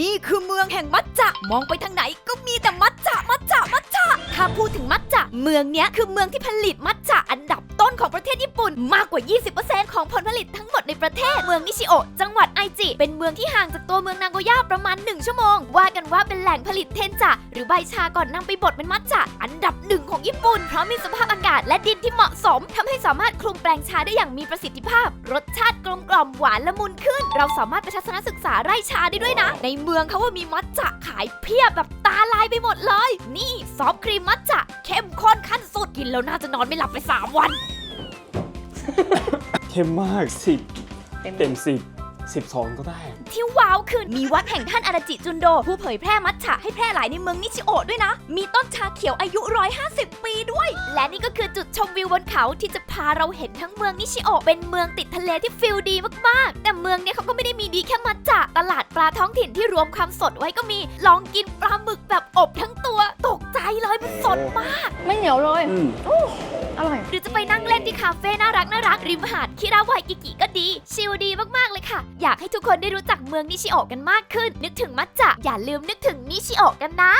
นี่คือเมืองแห่งมัจจะมองไปทางไหนก็มีแต่มัจจะมัจจะมัจจะถ้าพูดถึงมัจจะเมืองเนี้ยคือเมืองที่ผลิตมัจจะ มากกว่า 20%ของผลผลิตทั้งหมดในประเทศ เมืองนิชิโอะจังหวัดไอจิ เป็นเมืองที่ห่างจากตัวเมืองนางโกย่าประมาณ 1 ชั่วโมง ว่ากันว่าเป็นแหล่งผลิตเทนจะหรือใบชาก่อนนำไปบดเป็นมัจจะอันดับหนึ่งของญี่ปุ่น เพราะมีสภาพอากาศและดินที่เหมาะสมทำให้สามารถคลุมแปลงชาได้อย่างมีประสิทธิภาพ รสชาติกลมกล่อมหวานละมุนขึ้น เราสามารถไปทัศนศึกษาไร่ชาได้ด้วยนะ ในเมืองเขาว่ามีมัทจะขายเพียบแบบตาลายไปหมดเลย นี่ซอฟครีมมัทจะเข้มข้นขั้นสุดกินแล้วน่าจะนอนไม่หลับไป 3 วัน เข้มมากสิบเต็มเต็มสิบสิบสองก็ได้ ที่ว้าวคือมีวัดแห่งท่านอาราจิจุนโด ผู้เผยแพร่มัทฉะให้แพร่หลายในเมืองนิชิโอะด้วยนะ มีต้นชาเขียวอายุ 150 ปีด้วย และนี่ก็คือจุดชมวิวบนเขาที่จะพาเราเห็นทั้งเมืองนิชิโอะเป็นเมืองติดทะเลที่ฟิลดีมากๆ แต่เมืองเนี้ยเขาก็ไม่ได้มีดีแค่มัทฉะตลาดปลาท้องถิ่นที่รวมความสดไว้ก็มี ลองกินปลาหมึกแบบอบทั้งตัว ตกใจเลยมันสดมาก ไม่เหนียวเลยอืม อร่อย หรือจะไปนั่งเล่นที่คาเฟ่น่ารักน่ารักริมหาดคิราวายกิกิก็ดี ชิลดีมากๆเลยค่ะ อยากให้ทุกคนได้รู้จักเมืองนิชิโอะกันมากขึ้น นึกถึงมัจจะอย่าลืมนึกถึงนิชิโอะกันนะ